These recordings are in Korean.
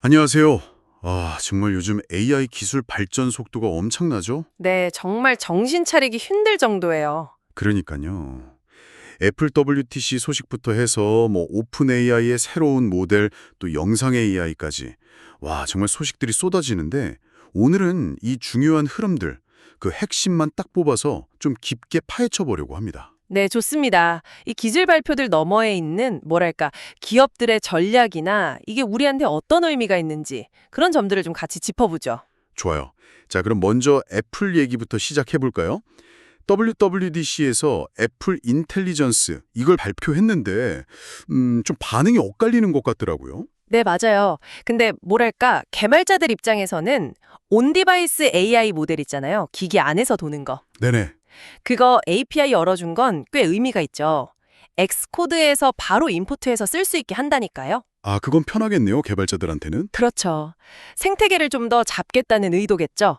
안녕하세요. 아, 정말 요즘 AI 기술 발전 속도가 엄청나죠? 네, 정말 정신 차리기 힘들 정도예요. 그러니까요. 애플 WTC 소식부터 해서 뭐 오픈 AI의 새로운 모델 또 영상 AI까지 와, 정말 소식들이 쏟아지는데 오늘은 이 중요한 흐름들 그 핵심만 딱 뽑아서 좀 깊게 파헤쳐 보려고 합니다. 네, 좋습니다. 이 기술 발표들 너머에 있는 뭐랄까 기업들의 전략이나 이게 우리한테 어떤 의미가 있는지 그런 점들을 좀 같이 짚어보죠. 좋아요. 자, 그럼 먼저 애플 얘기부터 시작해 볼까요? WWDC에서 애플 인텔리전스 이걸 발표했는데 음, 좀 반응이 엇갈리는 것 같더라고요. 네, 맞아요. 근데 뭐랄까 개발자들 입장에서는 온 디바이스 AI 모델 있잖아요. 기기 안에서 도는 거. 네네. 그거 API 열어준 건 꽤 의미가 있죠. 엑스코드에서 바로 임포트해서 쓸 수 있게 한다니까요. 아, 그건 편하겠네요, 개발자들한테는. 그렇죠. 생태계를 좀 더 잡겠다는 의도겠죠.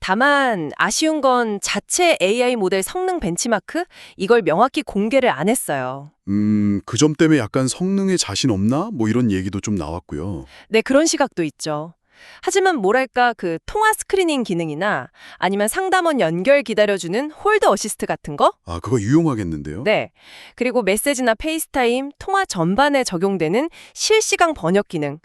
다만 아쉬운 건 자체 AI 모델 성능 벤치마크 이걸 명확히 공개를 안 했어요. 음, 그 점 때문에 약간 성능에 자신 없나? 뭐 이런 얘기도 좀 나왔고요. 네, 그런 시각도 있죠. 하지만 뭐랄까 그 통화 스크리닝 기능이나 아니면 상담원 연결 기다려주는 홀드 어시스트 같은 거? 아, 그거 유용하겠는데요? 네. 그리고 메시지나 페이스타임, 통화 전반에 적용되는 실시간 번역 기능.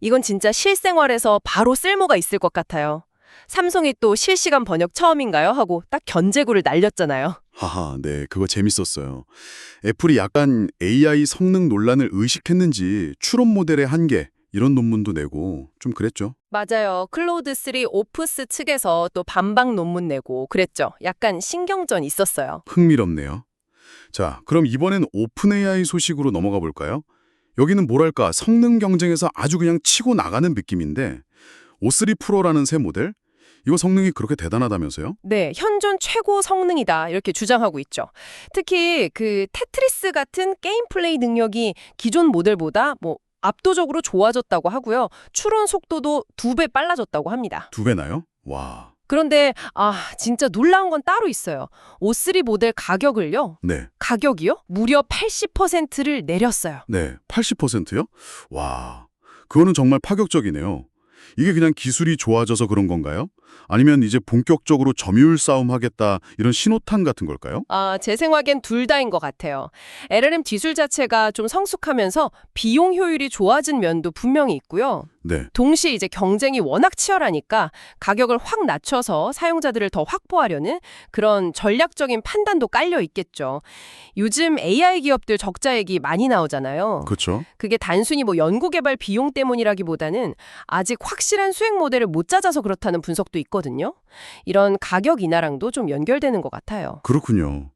이건 진짜 실생활에서 바로 쓸모가 있을 것 같아요. 삼성이 또 실시간 번역 처음인가요? 하고 딱 견제구를 날렸잖아요. 하하, 네, 그거 재밌었어요. 애플이 약간 AI 성능 논란을 의식했는지 추론 모델의 한계 이런 논문도 내고 좀 그랬죠. 맞아요. 클로우드3 오프스 측에서 또 반박 논문 내고 그랬죠. 약간 신경전 있었어요. 흥미롭네요. 자, 그럼 이번엔 오픈 AI 소식으로 넘어가 볼까요? 여기는 뭐랄까 성능 경쟁에서 아주 그냥 치고 나가는 느낌인데 O3 프로라는 새 모델? 이거 성능이 그렇게 대단하다면서요? 네, 현존 최고 성능이다 이렇게 주장하고 있죠. 특히 그 테트리스 같은 게임 플레이 능력이 기존 모델보다 뭐 압도적으로 좋아졌다고 하고요. 추론 속도도 두 배 빨라졌다고 합니다. 두 배나요? 와, 그런데 아, 진짜 놀라운 건 따로 있어요. O3 모델 가격을요. 네, 가격이요? 무려 80%를 내렸어요. 네, 80%요? 와, 그거는 정말 파격적이네요. 이게 그냥 기술이 좋아져서 그런 건가요? 아니면 이제 본격적으로 점유율 싸움 하겠다 이런 신호탄 같은 걸까요? 아, 제 생각엔 둘 다인 것 같아요. LLM 기술 자체가 좀 성숙하면서 비용 효율이 좋아진 면도 분명히 있고요. 네, 동시에 이제 경쟁이 워낙 치열하니까 가격을 확 낮춰서 사용자들을 더 확보하려는 그런 전략적인 판단도 깔려 있겠죠. 요즘 AI 기업들 적자 얘기 많이 나오잖아요. 그렇죠. 그게 단순히 뭐 연구 개발 비용 때문이라기보다는 아직 확 실한 수익 모델을 못 찾아서 그렇다는 분석도 있거든요. 이런 가격 인하랑도 좀 연결되는 것 같아요. 그렇군요.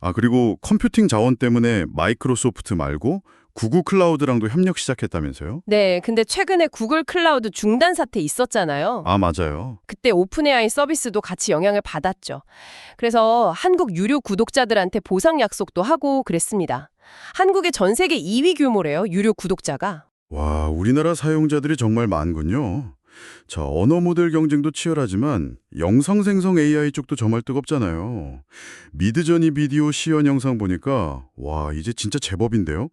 아, 그리고 컴퓨팅 자원 때문에 마이크로소프트 말고 구글 클라우드랑도 협력 시작했다면서요? 네, 근데 최근에 구글 클라우드 중단 사태 있었잖아요. 아, 맞아요. 그때 오픈 AI 서비스도 같이 영향을 받았죠. 그래서 한국 유료 구독자들한테 보상 약속도 하고 그랬습니다. 한국의 전 세계 2위 규모래요, 유료 구독자가. 와, 우리나라 사용자들이 정말 많군요. 자, 언어 모델 경쟁도 치열하지만 영상 생성 AI 쪽도 정말 뜨겁잖아요. 미드저니 비디오 시연 영상 보니까 와, 이제 진짜 제법인데요?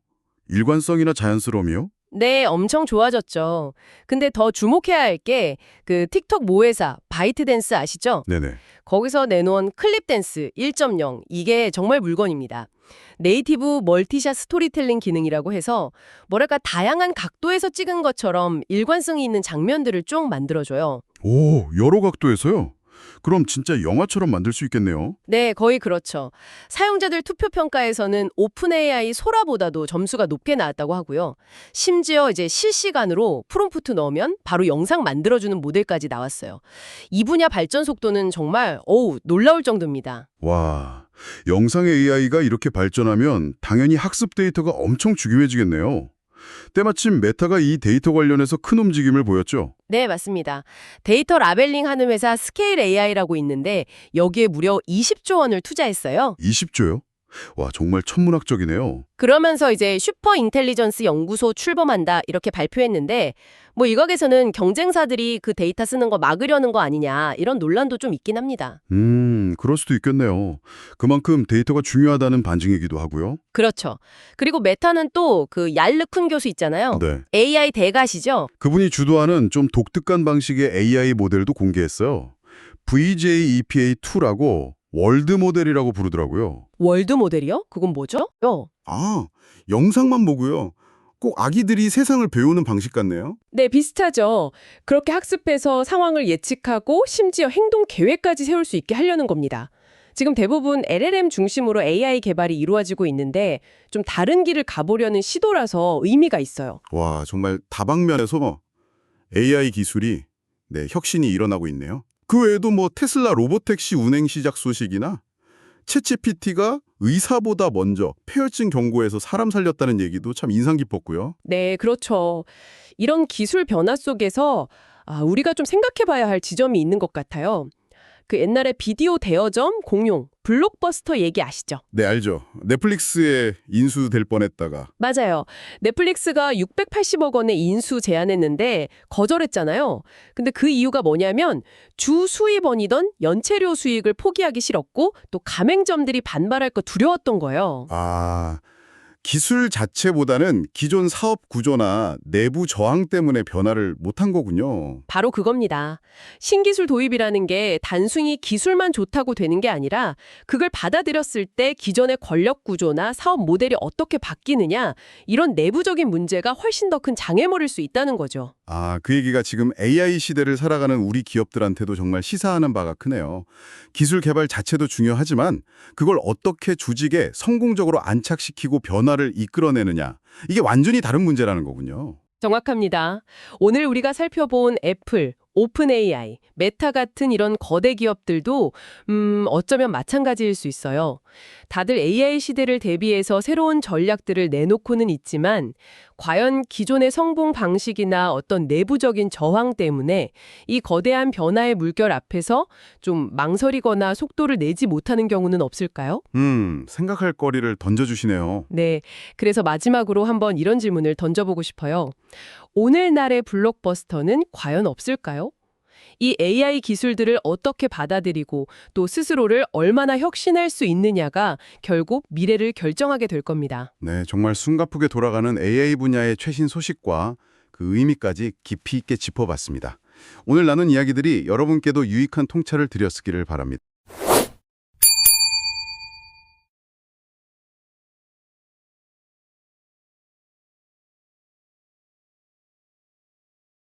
일관성이나 자연스러움이요? 네, 엄청 좋아졌죠. 근데 더 주목해야 할 게 그 틱톡 모회사 바이트댄스 아시죠? 네네. 거기서 내놓은 클립 댄스 1.0 이게 정말 물건입니다. 네이티브 멀티샷 스토리텔링 기능이라고 해서 뭐랄까 다양한 각도에서 찍은 것처럼 일관성이 있는 장면들을 쭉 만들어줘요. 오, 여러 각도에서요? 그럼 진짜 영화처럼 만들 수 있겠네요. 네, 거의 그렇죠. 사용자들 투표 평가에서는 오픈 AI 소라보다도 점수가 높게 나왔다고 하고요. 심지어 이제 실시간으로 프롬프트 넣으면 바로 영상 만들어주는 모델까지 나왔어요. 이 분야 발전 속도는 정말 어우 놀라울 정도입니다. 와, 영상 AI가 이렇게 발전하면 당연히 학습 데이터가 엄청 중요해지겠네요. 때마침 메타가 이 데이터 관련해서 큰 움직임을 보였죠. 네, 맞습니다. 데이터 라벨링 하는 회사 스케일 AI라고 있는데 여기에 무려 20조 원을 투자했어요. 20조요? 와, 정말 천문학적이네요. 그러면서 이제 슈퍼 인텔리전스 연구소 출범한다 이렇게 발표했는데 뭐 일각에서는 경쟁사들이 그 데이터 쓰는 거 막으려는 거 아니냐 이런 논란도 좀 있긴 합니다. 음, 그럴 수도 있겠네요. 그만큼 데이터가 중요하다는 반증이기도 하고요. 그렇죠. 그리고 메타는 또 그 얄르쿤 교수 있잖아요. 네. AI 대가시죠? 그분이 주도하는 좀 독특한 방식의 AI 모델도 공개했어요. VJEPA2라고 월드 모델이라고 부르더라고요. 월드 모델이요? 그건 뭐죠? 요. 아, 영상만 보고요. 꼭 아기들이 세상을 배우는 방식 같네요. 네, 비슷하죠. 그렇게 학습해서 상황을 예측하고 심지어 행동 계획까지 세울 수 있게 하려는 겁니다. 지금 대부분 LLM 중심으로 AI 개발이 이루어지고 있는데 좀 다른 길을 가보려는 시도라서 의미가 있어요. 와, 정말 다방면에서 AI 기술이 네, 혁신이 일어나고 있네요. 그 외에도 뭐 테슬라 로보택시 운행 시작 소식이나 챗GPT가 의사보다 먼저 폐혈증 경고에서 사람 살렸다는 얘기도 참 인상 깊었고요. 네, 그렇죠. 이런 기술 변화 속에서 아, 우리가 좀 생각해 봐야 할 지점이 있는 것 같아요. 그 옛날에 비디오 대여점 공용, 블록버스터 얘기 아시죠? 네, 알죠. 넷플릭스에 인수될 뻔했다가 맞아요. 넷플릭스가 680억 원의 인수 제안했는데 거절했잖아요. 근데 그 이유가 뭐냐면 주 수입원이던 연체료 수익을 포기하기 싫었고 또 가맹점들이 반발할 거 두려웠던 거예요. 아, 기술 자체보다는 기존 사업 구조나 내부 저항 때문에 변화를 못한 거군요. 바로 그겁니다. 신기술 도입이라는 게 단순히 기술만 좋다고 되는 게 아니라 그걸 받아들였을 때 기존의 권력 구조나 사업 모델이 어떻게 바뀌느냐 이런 내부적인 문제가 훨씬 더 큰 장애물일 수 있다는 거죠. 아, 그 얘기가 지금 AI 시대를 살아가는 우리 기업들한테도 정말 시사하는 바가 크네요. 기술 개발 자체도 중요하지만 그걸 어떻게 조직에 성공적으로 안착시키고 변화를 이끌어내느냐. 이게 완전히 다른 문제라는 거군요. 정확합니다. 오늘 우리가 살펴본 애플, 오픈 AI, 메타 같은 이런 거대 기업들도 음, 어쩌면 마찬가지일 수 있어요. 다들 AI 시대를 대비해서 새로운 전략들을 내놓고는 있지만 과연 기존의 성공 방식이나 어떤 내부적인 저항 때문에 이 거대한 변화의 물결 앞에서 좀 망설이거나 속도를 내지 못하는 경우는 없을까요? 음, 생각할 거리를 던져주시네요. 네. 그래서 마지막으로 한번 이런 질문을 던져보고 싶어요. 오늘날의 블록버스터는 과연 없을까요? 이 AI 기술들을 어떻게 받아들이고 또 스스로를 얼마나 혁신할 수 있느냐가 결국 미래를 결정하게 될 겁니다. 네, 정말 숨가쁘게 돌아가는 AI 분야의 최신 소식과 그 의미까지 깊이 있게 짚어봤습니다. 오늘 나눈 이야기들이 여러분께도 유익한 통찰을 드렸기를 바랍니다.